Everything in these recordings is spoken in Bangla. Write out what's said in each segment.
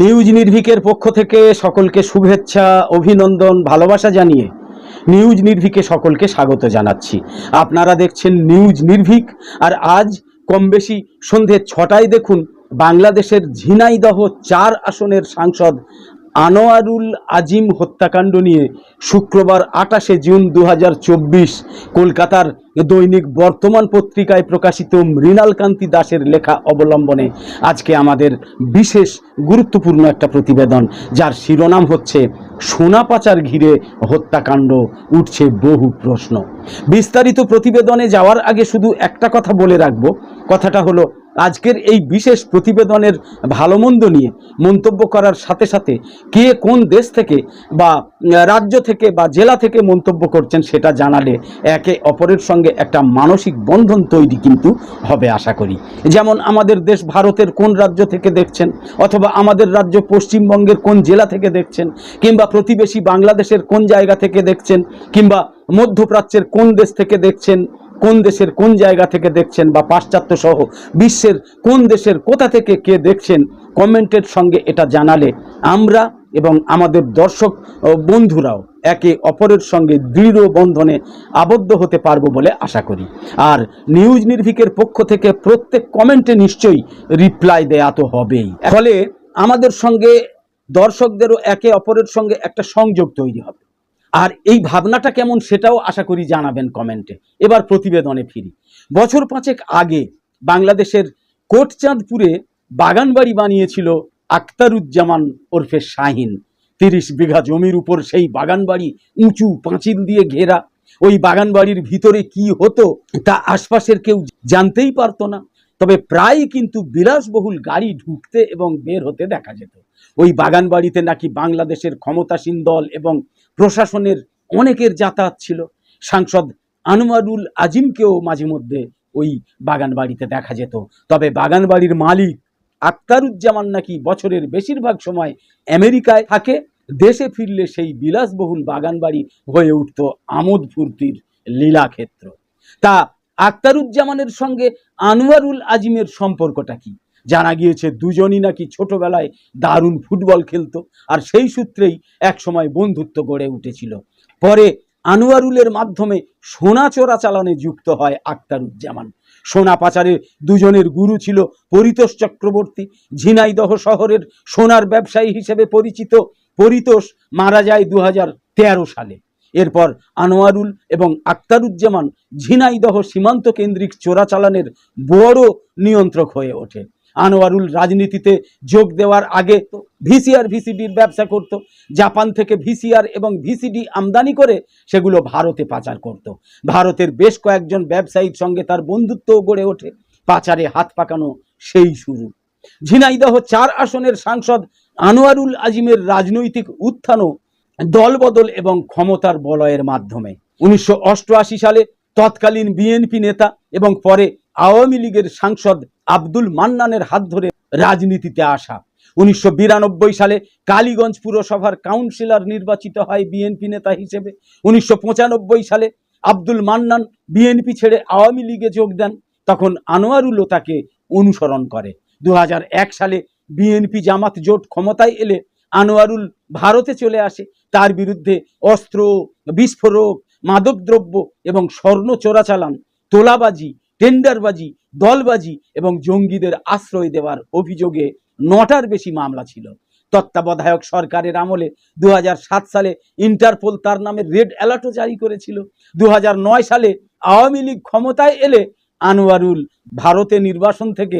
নিউজ নির্ভিকের পক্ষ থেকে সকলকে শুভেচ্ছা, অভিনন্দন, ভালোবাসা জানিয়ে নিউজ নির্ভিকে সকলকে স্বাগত জানাচ্ছি। আপনারা দেখছেন নিউজ নির্ভিক, আর আজ কম বেশি সন্ধে ছটায় দেখুন বাংলাদেশের ঝিনাইদহ চার আসনের সাংসদ আনোয়ারুল আজিম হত্যাকাণ্ড নিয়ে শুক্রবার আটাশে জুন দু হাজার চব্বিশ কলকাতার দৈনিক বর্তমান পত্রিকায় প্রকাশিত মৃণালকান্তি দাসের লেখা অবলম্বনে আজকে আমাদের বিশেষ গুরুত্বপূর্ণ একটা প্রতিবেদন, যার শিরোনাম হচ্ছে, সোনা পাচার ঘিরে হত্যাকাণ্ড, উঠছে বহু প্রশ্ন। বিস্তারিত প্রতিবেদনে যাওয়ার আগে শুধু একটা কথা বলে রাখব, কথাটা হলো আজকের এই বিশেষ প্রতিবেদনের ভালো মন্দ নিয়ে মন্তব্য করার সাথে সাথে কে কোন দেশ থেকে বা রাজ্য থেকে বা জেলা থেকে মন্তব্য করছেন সেটা জানালে একে অপরের সঙ্গে একটা মানসিক বন্ধন তৈরি কিন্তু হবে আশা করি। যেমন আমাদের দেশ ভারতের কোন রাজ্য থেকে দেখছেন অথবা আমাদের রাজ্য পশ্চিমবঙ্গের কোন জেলা থেকে দেখছেন কিংবা প্রতিবেশী বাংলাদেশের কোন জায়গা থেকে দেখছেন কিংবা মধ্যপ্রাচ্যের কোন দেশ থেকে দেখছেন কোন দেশের কোন জায়গা থেকে দেখছেন বা পাশ্চাত্য সহ বিশ্বের কোন দেশের কোথা থেকে কে দেখছেন, কমেন্টের সঙ্গে এটা জানালে আমরা এবং আমাদের দর্শক বন্ধুরাও একে অপরের সঙ্গে দৃঢ় বন্ধনে আবদ্ধ হতে পারব বলে আশা করি। আর নিউজ নির্ভিকের পক্ষ থেকে প্রত্যেক কমেন্টে নিশ্চয়ই রিপ্লাই দেয়া তো হবেই। ফলে আমাদের সঙ্গে দর্শকদেরও একে অপরের সঙ্গে একটা সংযোগ তৈরি হবে। আর এই ভাবনাটা কেমন সেটাও আশা করি জানাবেন কমেন্টে এবার প্রতিবেদনে ফিরি। বছর পাঁচেক আগে বাংলাদেশের কোটচাঁদপুরে বাগানবাড়ি বানিয়েছিল আক্তারুজ্জামান ওরফে শাহিন। তিরিশ বিঘা জমির উপর সেই বাগানবাড়ি উঁচু পাঁচিল দিয়ে ঘেরা। ওই বাগানবাড়ির ভিতরে কি হতো তা আশপাশের কেউ জানতেই পারতো না। তবে প্রায় কিন্তু বিলাসবহুল গাড়ি ঢুকতে এবং বের হতে দেখা যেত। ওই বাগান বাড়িতে নাকি বাংলাদেশের ক্ষমতাসীন দল এবং প্রশাসনের অনেকের যাতায়াত ছিল। সাংসদ আনোয়ারুল আজিমকেও মাঝে মধ্যে ওই বাগান বাড়িতে দেখা যেত। তবে বাগান বাড়ির মালিক আক্তারুজ্জামান নাকি বছরের বেশিরভাগ সময় আমেরিকায় থাকে। দেশে ফিরলে সেই বিলাসবহুল বাগান বাড়ি হয়ে উঠত আমোদ ফুর্তির লীলাক্ষেত্র। তা আক্তারুজ্জামানের সঙ্গে আনোয়ারুল আজিমের সম্পর্কটা কি? জানা গিয়েছে দুজনই নাকি ছোটবেলায় দারুণ ফুটবল খেলতো আর সেই সূত্রেই একসময় বন্ধুত্ব গড়ে উঠেছিল। পরে আনোয়ারুলের মাধ্যমে সোনা চোরাচালানে যুক্ত হয় আক্তারুজ্জামান সোনা পাচারে দুজনের গুরু ছিল পরিতোষ চক্রবর্তী। ঝিনাইদহ শহরের সোনার ব্যবসায়ী হিসেবে পরিচিত পরিতোষ মারা যায় দু হাজার তেরো সালে। এরপর আনোয়ারুল এবং আক্তারুজ্জামান ঝিনাইদহ সীমান্ত কেন্দ্রিক চোরাচালানের বড় নিয়ন্ত্রক হয়ে ওঠে। আনোয়ারুল রাজনীতিতে যোগ দেওয়ার আগে ভিসিআর, ভিসিডির ব্যবসা করত। জাপান থেকে ভিসিআর এবং ভিসিডি আমদানি করে সেগুলো ভারতে পাচার করত। ভারতের বেশ কয়েকজন ব্যবসায়ীর সঙ্গে তার বন্ধুত্বও গড়ে ওঠে। পাচারে হাত পাকানো সেই শুরু। ঝিনাইদহ চার আসনের সাংসদ আনোয়ারুল আজিমের রাজনৈতিক উত্থানও দলবদল এবং ক্ষমতার বলয়ের মাধ্যমে। উনিশশো অষ্টআশি সালে তৎকালীন বিএনপি নেতা এবং পরে আওয়ামী লীগের সাংসদ আব্দুল মান্নানের হাত ধরে রাজনীতিতে আসা। উনিশশো বিরানব্বই সালে কালীগঞ্জ পুরসভার কাউন্সিলর নির্বাচিত হয় বিএনপি নেতা হিসেবে। উনিশশো পঁচানব্বই সালে আব্দুল মান্নান বিএনপি ছেড়ে আওয়ামী লীগে যোগ দেন। তখন আনোয়ারুলও তাকে অনুসরণ করে। দু হাজার এক সালে বিএনপি জামাত জোট ক্ষমতায় এলে আনোয়ারুল ভারতে চলে আসে। তার বিরুদ্ধে অস্ত্র, বিস্ফোরক, মাদকদ্রব্য এবং স্বর্ণ চোরাচালান, তোলাবাজি টেন্ডারবাজি, দলবাজি এবং জঙ্গিদের আশ্রয় দেওয়ার অভিযোগে নটার বেশি মামলা ছিল। তত্ত্বাবধায়ক সরকারের আমলে দু হাজার সাত সালে ইন্টারপোল তার নামে রেড অ্যালার্টও জারি করেছিল। দু হাজার নয় সালে আওয়ামী লীগ ক্ষমতায় এলে আনোয়ারুল ভারতে নির্বাসন থেকে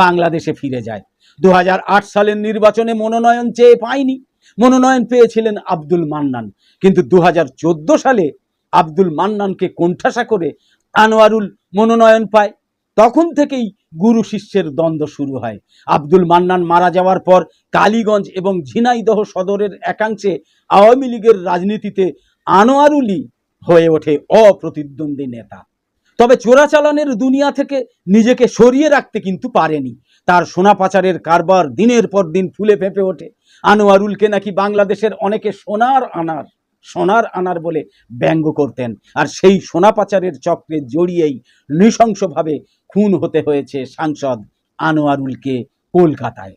বাংলাদেশে ফিরে যায়। দু হাজার আট সালের নির্বাচনে মনোনয়ন চেয়ে পায়নি। মনোনয়ন পেয়েছিলেন আব্দুল মান্নান। কিন্তু দু হাজার চোদ্দ সালে আব্দুল মান্নানকে কোণঠাসা করে আনোয়ারুল মনোনয়ন পায়। তখন থেকেই গুরু শিষ্যের দ্বন্দ্ব শুরু হয়। আব্দুল মান্নান মারা যাওয়ার পর কালীগঞ্জ এবং ঝিনাইদহ সদরের একাংশে আওয়ামী লীগের রাজনীতিতে আনোয়ারুলই হয়ে ওঠে অপ্রতিদ্বন্দ্বী নেতা। তবে চোরাচালানের দুনিয়া থেকে নিজেকে সরিয়ে রাখতে কিন্তু পারেনি। তার সোনা পাচারের কারবার দিনের পর দিন ফুলে ফেঁপে ওঠে। আনোয়ারুলকে নাকি বাংলাদেশের অনেকে সোনার আনার সোনার আনার বলে ব্যঙ্গ করতেন। আর সেই সোনা পাচারের চক্রে জড়িয়েই নৃশংসভাবে খুন হতে হয়েছে সাংসদ আনোয়ারুলকে কলকাতায়।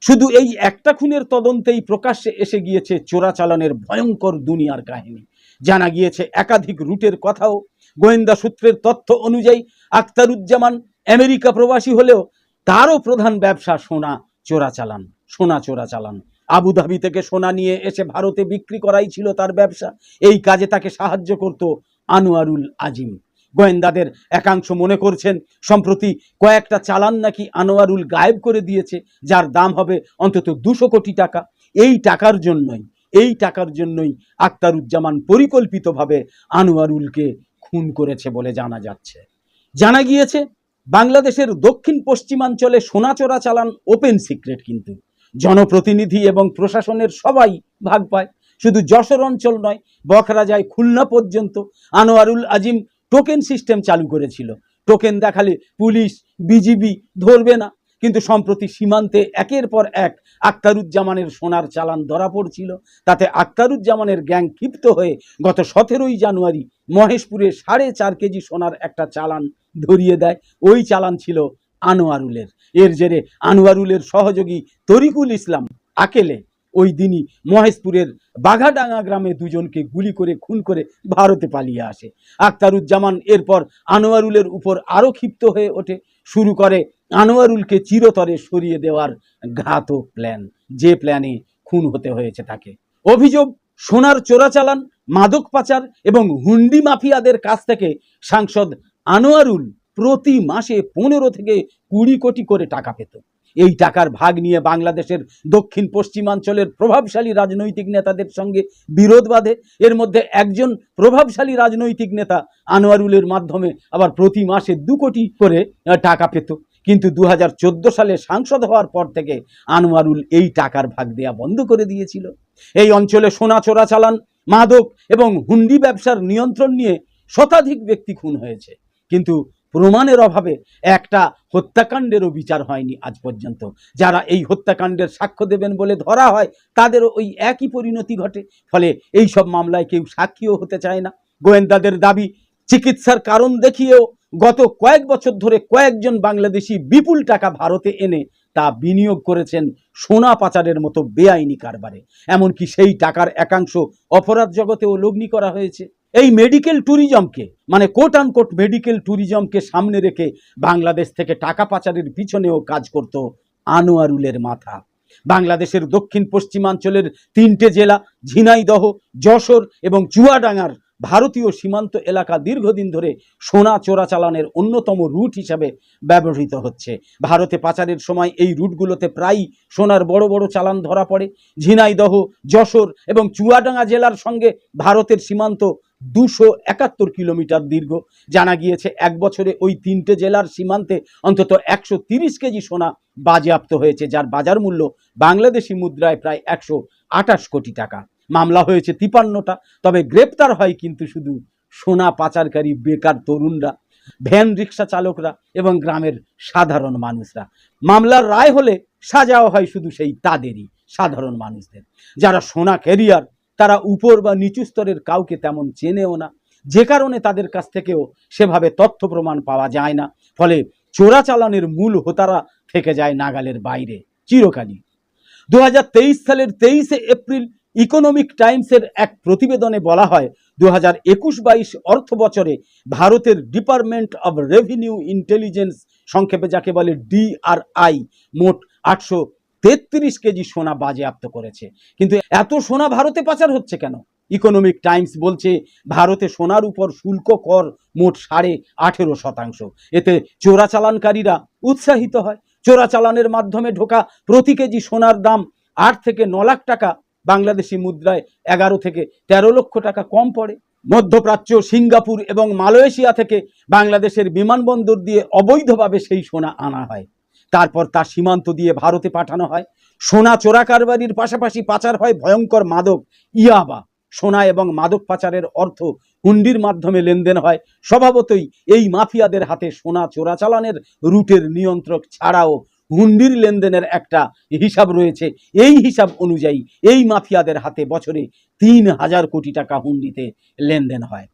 শুধু এই একটা খুনের তদন্তেই প্রকাশ্যে এসে গিয়েছে চোরাচালানের ভয়ঙ্কর দুনিয়ার কাহিনী। জানা গিয়েছে একাধিক রুটের কথাও, গোয়েন্দা সূত্রের তথ্য অনুযায়ী আখতারুজ্জামান আমেরিকা প্রবাসী হলেও তারও প্রধান ব্যবসা সোনা চোরাচালান সোনা চোরাচালান। আবুধাবি থেকে সোনা নিয়ে এসে ভারতে বিক্রি করাই ছিল তার ব্যবসা। এই কাজে তাকে সাহায্য করত আনোয়ারুল আজিম। গোয়েন্দাদের একাংশ মনে করছেন, সম্প্রতি কয়েকটা চালান নাকি আনোয়ারুল গায়েব করে দিয়েছে, যার দাম হবে অন্তত দুশো কোটি টাকা। এই টাকার জন্যই, এই টাকার জন্যই আক্তারুজ্জামান পরিকল্পিতভাবে আনোয়ারুলকে খুন করেছে বলে জানা যাচ্ছে। জানা গিয়েছে, বাংলাদেশের দক্ষিণ পশ্চিমাঞ্চলে সোনা চোরা চালান ওপেন সিক্রেট কিন্তু। জনপ্রতিনিধি এবং প্রশাসনের সবাই ভাগ পায়। শুধু যশোর অঞ্চল নয়, বখরা যায় খুলনা পর্যন্ত। আনোয়ারুল আজিম টোকেন সিস্টেম চালু করেছিল। টোকেন দেখালে পুলিশ, বিজিবি ধরবে না। কিন্তু সম্প্রতি সীমান্তে একের পর এক আক্তারুজ্জামানের সোনার চালান ধরা পড়ছিল। তাতে আক্তারুজ্জামানের গ্যাং ক্ষিপ্ত হয়ে গত সতেরোই জানুয়ারি মহেশপুরে সাড়ে চার কেজি সোনার একটা চালান ধরিয়ে দেয়। ওই চালান ছিল আনোয়ারুলের। এর জেরে আনোয়ারুলের সহযোগী তরিকুল ইসলাম আকেলে ওই দিনই মহেশপুরের বাঘাডাঙ্গা গ্রামে দুজনকে গুলি করে, খুন করে ভারতে পালিয়ে আসে। আক্তারুজ্জামান এরপর আনোয়ারুলের উপর আরও ক্ষিপ্ত হয়ে ওঠে। শুরু করে আনোয়ারুলকে চিরতরে সরিয়ে দেওয়ার ঘাতক প্ল্যান। যে প্ল্যানে খুন হতে হয়েছে তাকে। অভিযোগ, সোনার চোরাচালান, মাদক পাচার এবং হুন্ডি মাফিয়াদের কাছ থেকে সাংসদ আনোয়ারুল প্রতি মাসে পনেরো থেকে কুড়ি কোটি করে টাকা পেত। এই টাকার ভাগ নিয়ে বাংলাদেশের দক্ষিণ পশ্চিমাঞ্চলের প্রভাবশালী রাজনৈতিক নেতাদের সঙ্গে বিরোধ বাঁধে। এর মধ্যে একজন প্রভাবশালী রাজনৈতিক নেতা আনোয়ারুলের মাধ্যমে আবার প্রতি মাসে দু কোটি করে টাকা পেত। কিন্তু দু হাজার চোদ্দ সালে সাংসদ হওয়ার পর থেকে আনোয়ারুল এই টাকার ভাগ দেয়া বন্ধ করে দিয়েছিল। এই অঞ্চলে সোনা চোরাচালান মাদক এবং হুন্ডি ব্যবসার নিয়ন্ত্রণ নিয়ে শতাধিক ব্যক্তি খুন হয়েছে। কিন্তু প্রমাণের অভাবে একটা হত্যাকাণ্ডেরও বিচার হয়নি আজ পর্যন্ত। যারা এই হত্যাকাণ্ডের সাক্ষ্য দেবেন বলে ধরা হয়, তাদেরও ওই একই পরিণতি ঘটে। ফলে এই সব মামলায় কেউ সাক্ষীও হতে চায় না। গোয়েন্দাদের দাবি, চিকিৎসার কারণ দেখিয়েও গত কয়েক বছর ধরে কয়েকজন বাংলাদেশি বিপুল টাকা ভারতে এনে তা বিনিয়োগ করেছেন সোনা পাচারের মতো বেআইনি কারবারে। এমনকি সেই টাকার একাংশ অপরাধ জগতেও লগ্নি করা হয়েছে। এই মেডিকেল ট্যুরিজমকে মানে কোট আনকোট মেডিকেল ট্যুরিজমকে সামনে রেখে বাংলাদেশ থেকে টাকা পাচারের পিছনেও কাজ করত আনোয়ারুলের মাথা। বাংলাদেশের দক্ষিণ পশ্চিমাঞ্চলের তিনটে জেলা, ঝিনাইদহ, যশোর এবং চুয়াডাঙ্গার ভারতীয় সীমান্ত এলাকা দীর্ঘদিন ধরে সোনা চোরাচালানের অন্যতম রুট হিসাবে ব্যবহৃত হচ্ছে। ভারতে পাচারের সময় এই রুটগুলোতে প্রায়ই সোনার বড় বড় চালান ধরা পড়ে। ঝিনাইদহ, যশোর এবং চুয়াডাঙ্গা জেলার সঙ্গে ভারতের সীমান্ত দুশো একাত্তর কিলোমিটার দীর্ঘ। জানা গিয়েছে, এক বছরে ওই তিনটে জেলার সীমান্তে অন্তত একশো তিরিশ কেজি সোনা বাজেয়াপ্ত হয়েছে, যার বাজার মূল্য বাংলাদেশি মুদ্রায় প্রায় একশো আটাশ কোটি টাকা। মামলা হয়েছে তিপান্নটা, তবে গ্রেপ্তার হয় কিন্তু শুধু সোনা পাচারকারী বেকার তরুণরা, ভ্যান রিক্সা চালকরা এবং গ্রামের সাধারণ মানুষরা। মামলার রায় হলে সাজাও হয় শুধু সেই তাদেরই সাধারণ মানুষদের, যারা সোনা ক্যারিয়ার তারা উপর বা নিচু স্তরের কাউকে তেমন চেনেও না। যে কারণে তাদের কাছ থেকেও সেভাবে তথ্য প্রমাণ পাওয়া যায় না। ফলে চোরাচালানের মূল হোতারা থেকে যায় নাগালের বাইরে। চিরকালই। দু সালের তেইশে এপ্রিল ইকোনমিক টাইমসের এক প্রতিবেদনে বলা হয় দু হাজার একুশ বাইশ অর্থ বছরে ভারতের ডিপার্টমেন্ট অব রেভিনিউ ইন্টেলিজেন্স, সংক্ষেপে যাকে বলে ডিআরআই, মোট আটশো তেত্রিশ কেজি সোনা বাজেয়াপ্ত করেছে। কিন্তু এত সোনা ভারতে পাচার হচ্ছে কেন? ইকোনমিক টাইমস বলছে, ভারতে সোনার উপর শুল্ক কর মোট সাড়ে আঠেরো শতাংশ। এতে চোরাচালানকারীরা উৎসাহিত হয়। চোরাচালানের মাধ্যমে ঢোকা প্রতি কেজি সোনার দাম আট থেকে ন লাখ টাকা, বাংলাদেশি মুদ্রায় এগারো থেকে তেরো লক্ষ টাকা কম পড়ে। মধ্যপ্রাচ্য, সিঙ্গাপুর এবং মালয়েশিয়া থেকে বাংলাদেশের বিমানবন্দর দিয়ে অবৈধভাবে সেই সোনা আনা হয়। তারপর তা সীমান্ত দিয়ে ভারতে পাঠানো হয়। সোনা চোরা কারবারির পাশাপাশি পাচার হয় ভয়ঙ্কর মাদক, ইয়াবা। সোনা এবং মাদক পাচারের অর্থ হুন্ডির মাধ্যমে লেনদেন হয়। স্বভাবতই এই মাফিয়াদের হাতে সোনা চোরাচালানের রুটের নিয়ন্ত্রক ছাড়াও হুন্ডির লেনদেনের একটা হিসাব রয়েছে। এই হিসাব অনুযায়ী এই মাফিয়াদের হাতে বছরে তিন হাজার কোটি টাকা হুন্ডিতে লেনদেন হয়।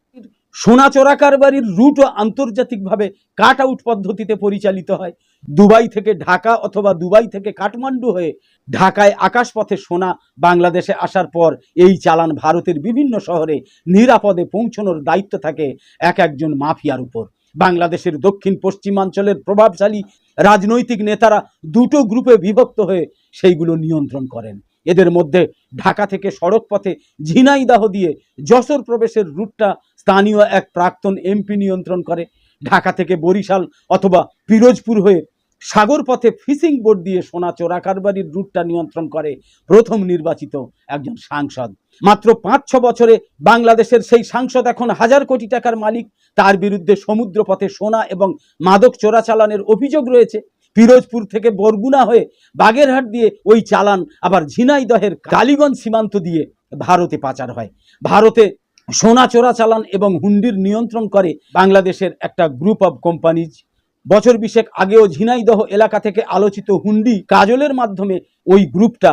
সোনা চোরা কারবারির রুটও আন্তর্জাতিকভাবে কাট আউট পদ্ধতিতে পরিচালিত হয়। দুবাই থেকে ঢাকা অথবা দুবাই থেকে কাঠমান্ডু হয়ে ঢাকায় আকাশপথে সোনা বাংলাদেশে আসার পর এই চালান ভারতের বিভিন্ন শহরে নিরাপদে পৌঁছানোর দায়িত্ব থাকে এক একজন মাফিয়ার উপর। বাংলাদেশের দক্ষিণ পশ্চিমাঞ্চলের প্রভাবশালী রাজনৈতিক নেতারা দুটো গ্রুপে বিভক্ত হয়ে সেইগুলো নিয়ন্ত্রণ করেন। এদের মধ্যে ঢাকা থেকে সড়ক পথে ঝিনাইদাহ দিয়ে যশোর প্রবেশের রুটটা স্থানীয় এক প্রাক্তন এমপি নিয়ন্ত্রণ করে। ঢাকা থেকে বরিশাল অথবা পিরোজপুর হয়ে সাগর পথে ফিশিং বোট দিয়ে সোনা চোরা কারবারির রুটটা নিয়ন্ত্রণ করে প্রথম নির্বাচিত একজন সাংসদ। মাত্র পাঁচ, ছ বছরে বাংলাদেশের সেই সাংসদ এখন হাজার কোটি টাকার মালিক। তার বিরুদ্ধে সমুদ্র পথে সোনা এবং মাদক চোরাচালানের অভিযোগ রয়েছে। পিরোজপুর থেকে বরগুনা হয়ে বাগেরহাট দিয়ে ওই চালান, আবার ঝিনাইদহের কালীগঞ্জ সীমান্ত দিয়ে ভারতে পাচার হয়। ভারতে সোনা চোরাচালান এবং হুন্ডির নিয়ন্ত্রণ করে বাংলাদেশের একটা গ্রুপ অব কোম্পানিজ বছর বিশেক আগেও ঝিনাইদহ এলাকা থেকে আলোচিত হুন্ডি কাজলের মাধ্যমে ওই গ্রুপটা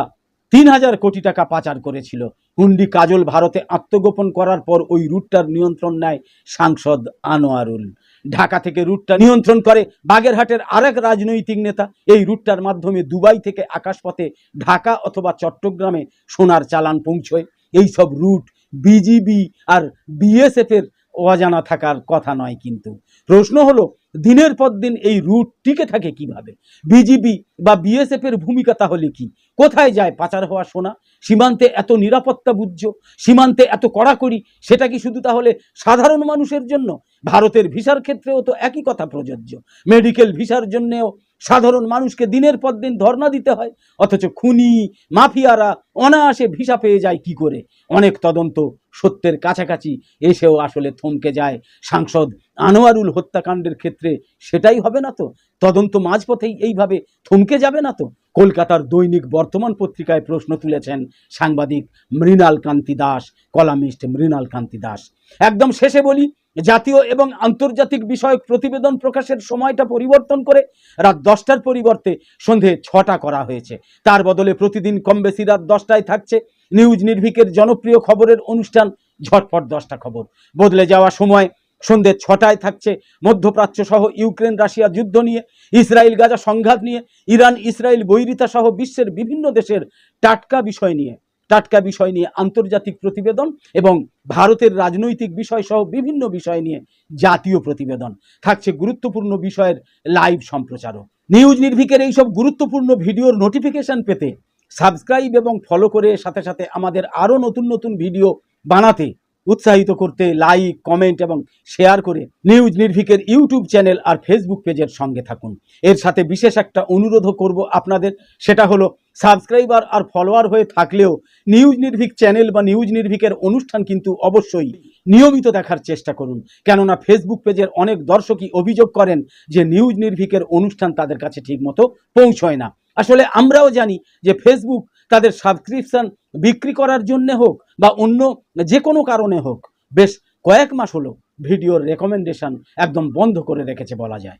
তিন হাজার কোটি টাকা পাচার করেছিল। হুন্ডি কাজল ভারতে আত্মগোপন করার পর ওই রুটটার নিয়ন্ত্রণ নেয় সাংসদ আনোয়ারুল। ঢাকা থেকে রুটটা নিয়ন্ত্রণ করে বাগেরহাটের আরেক রাজনৈতিক নেতা। এই রুটটার মাধ্যমে দুবাই থেকে আকাশপথে ঢাকা অথবা চট্টগ্রামে সোনার চালান পৌঁছয়। এই সব রুট বিজিবি আর বিএসএফ এর অজানা থাকার কথা নয় কিন্তু। প্রশ্ন হলো, দিনের পর দিন এই রুট টিকে থাকে কীভাবে? বিজিবি বা বিএসএফ এর ভূমিকা তাহলে কি? কোথায় যায় পাচার হওয়া সোনা? সীমান্তে এত নিরাপত্তা বুঝছ সীমান্তে এত কড়াকড়ি? সেটা কি শুধু তাহলে সাধারণ মানুষের জন্য? ভারতের ভিসার ক্ষেত্রেও তো একই কথা প্রযোজ্য। মেডিকেল ভিসার জন্যেও সাধারণ মানুষকে দিনের পর দিন ধর্ণা দিতে হয়, অথচ খুনি, মাফিয়ারা অনায়াসে ভিসা পেয়ে যায় কি করে? অনেক তদন্ত সত্যের কাছাকাছি এসেও আসলে থমকে যায়। সাংসদ আনোয়ারুল হত্যাকাণ্ডের ক্ষেত্রে সেটাই হবে না তো? তদন্ত মাঝপথেই এইভাবে থমকে যাবে না তো? কলকাতার দৈনিক বর্তমান পত্রিকায় প্রশ্ন তুলেছেন সাংবাদিক মৃণাল কান্তি দাস, কলামিস্ট মৃণাল কান্তি দাস। একদম শেষে বলি জাতীয় এবং আন্তর্জাতিক বিষয়ক প্রতিবেদন প্রকাশের সময়টা পরিবর্তন করে রাত দশটার পরিবর্তে সন্ধে ছটা করা হয়েছে। তার বদলে প্রতিদিন কম বেশি রাত দশটায় থাকছে নিউজ নির্ভিকের জনপ্রিয় খবরের অনুষ্ঠান ঝটপট দশটা খবর। বদলে যাওয়া সময় সন্ধে ছটায় থাকছে মধ্যপ্রাচ্য সহ ইউক্রেন, রাশিয়া যুদ্ধ নিয়ে, ইসরায়েল, গাজা সংঘাত নিয়ে, ইরান, ইসরায়েল, বৈরিতা সহ বিশ্বের বিভিন্ন দেশের টাটকা বিষয় নিয়ে। টাটকা বিষয় নিয়ে আন্তর্জাতিক প্রতিবেদন এবং ভারতের রাজনৈতিক বিষয় সহ বিভিন্ন বিষয় নিয়ে জাতীয় প্রতিবেদন। থাকছে গুরুত্বপূর্ণ বিষয়ের লাইভ সম্প্রচারও। নিউজ নির্ভিকের এইসব গুরুত্বপূর্ণ ভিডিওর নোটিফিকেশন পেতে সাবস্ক্রাইব এবং ফলো করে সাথে সাথে আমাদের আরও নতুন নতুন ভিডিও বানাতে উৎসাহিত করতে লাইক কমেন্ট এবং শেয়ার করে নিউজ নির্ভিকের ইউটিউব চ্যানেল আর ফেসবুক পেজের সঙ্গে থাকুন। এর সাথে বিশেষ একটা অনুরোধও করব আপনাদের, সেটা হলো সাবস্ক্রাইবার আর ফলোয়ার হয়ে থাকলেও নিউজ নির্ভিক চ্যানেল বা নিউজ নির্ভিকের অনুষ্ঠান কিন্তু অবশ্যই নিয়মিত দেখার চেষ্টা করুন। কেননা ফেসবুক পেজের অনেক দর্শকই অভিযোগ করেন যে নিউজ নির্ভিকের অনুষ্ঠান তাদের কাছে ঠিকমতো পৌঁছয় না। আসলে আমরাও জানি যে ফেসবুক তাদের সাবস্ক্রিপশন বিক্রি করার জন্যে হোক বা অন্য যে কোনো কারণে হোক, বেশ কয়েক মাস হলো ভিডিওর রেকমেন্ডেশন একদম বন্ধ করে রেখেছে বলা যায়।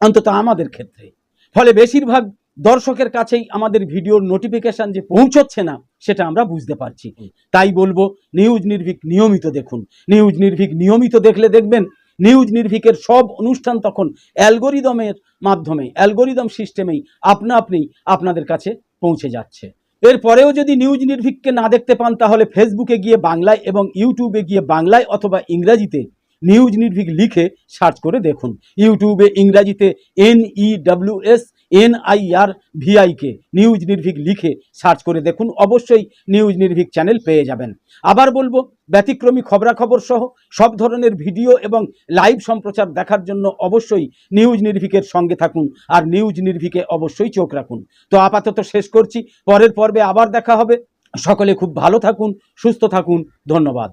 অন্তত আমাদের ক্ষেত্রে। ফলে বেশিরভাগ দর্শকের কাছেই আমাদের ভিডিওর নোটিফিকেশন যে পৌঁছচ্ছে না, সেটা আমরা বুঝতে পারছি। তাই বলব নিউজ নির্ভীক নিয়মিত দেখুন। নিউজ নির্ভীক নিয়মিত দেখলে দেখবেন নিউজ নির্ভীকের সব অনুষ্ঠান তখন অ্যালগোরিদমের মাধ্যমে অ্যালগোরিদম সিস্টেমেই আপনা আপনি আপনাদের কাছে পৌঁছে যাচ্ছে। এরপরেও যদি নিউজ নির্ভীককে না দেখতে পান, তাহলে ফেসবুকে গিয়ে বাংলায় এবং ইউটিউবে গিয়ে বাংলায় অথবা ইংরাজিতে নিউজ নির্ভীক লিখে সার্চ করে দেখুন। ইউটিউবে ইংরাজিতে N E S N I R V I K news Nirbhik লিখে সার্চ করে দেখুন। অবশ্যই নিউজ নির্ভীক চ্যানেল পেয়ে যাবেন। আবার বলব, ব্যতিক্রমী খবরাখবর সহ সব ধরনের ভিডিও এবং লাইভ সম্প্রচার দেখার জন্য অবশ্যই নিউজ নির্ভীকের সঙ্গে থাকুন আর নিউজ নির্ভীকে অবশ্যই চোখ রাখুন। তো আপাতত শেষ করছি। পরের পর্বে আবার দেখা হবে। সকলে খুব ভালো থাকুন, সুস্থ থাকুন। ধন্যবাদ।